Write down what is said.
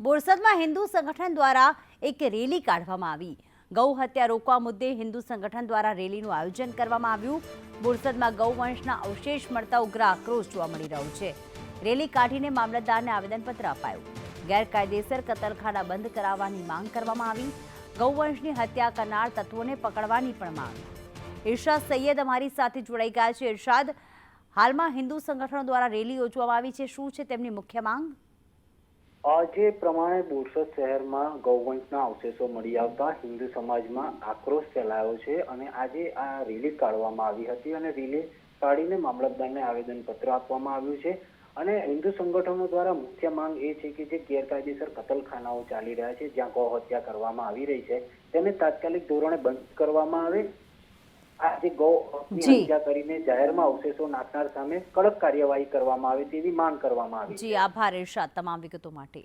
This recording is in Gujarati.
બોરસદમાં હિન્દુ સંગઠન દ્વારા એક રેલી કાઢવામાં આવી. ગૌ હત્યા રોકવા મુદ્દે હિન્દુ સંગઠન દ્વારા રેલીનું આયોજન કરવામાં આવ્યું. બોરસદમાં ગૌવંશના અવશેષ મળતા ઉગ્ર આક્રોશ જોવા મળી રહ્યો છે. રેલી કાઢીને મામલતદારને આવેદનપત્ર અપાયું. ગેરકાયદેસર કતલખાના બંધ કરાવવાની માંગ કરવામાં આવી. ગૌવંશની હત્યા કરનાર તત્વોને પકડવાની પણ માંગ. ઇરશાદ સૈયદ અમારી સાથે જોડાઈ ગયા છે. ઇરશાદ, હાલમાં હિન્દુ સંગઠનો દ્વારા રેલી યોજવામાં આવી છે. શું છે તેમની મુખ્ય માંગ? જે પ્રમાણે બોરસદ શહેરમાં ગૌવંશના અવશેષો મળી આવતા હિન્દુ સમાજમાં આક્રોશ ફેલાયો છે અને આજે આ રેલી કાઢવામાં આવી હતી અને રેલી કાઢીને મામલતદારને આવેદનપત્ર આપવામાં આવ્યું છે. અને હિન્દુ સંગઠનો દ્વારા મુખ્ય માંગ એ છે કે જે ગેરકાયદેસર કતલખાનાઓ ચાલી રહ્યા છે, જ્યાં ગૌ હત્યા કરવામાં આવી રહી છે, તેને તાત્કાલિક ધોરણે બંધ કરવામાં આવે આ જે ગૌ. હત્યા કરીને જાહેરમાં અવશેષો નાખનાર સામે કડક કાર્યવાહી કરવામાં આવે તેવી માંગ કરવામાં આવી છે જી આભાર ઇરશાદ તમામ વિગતો માટે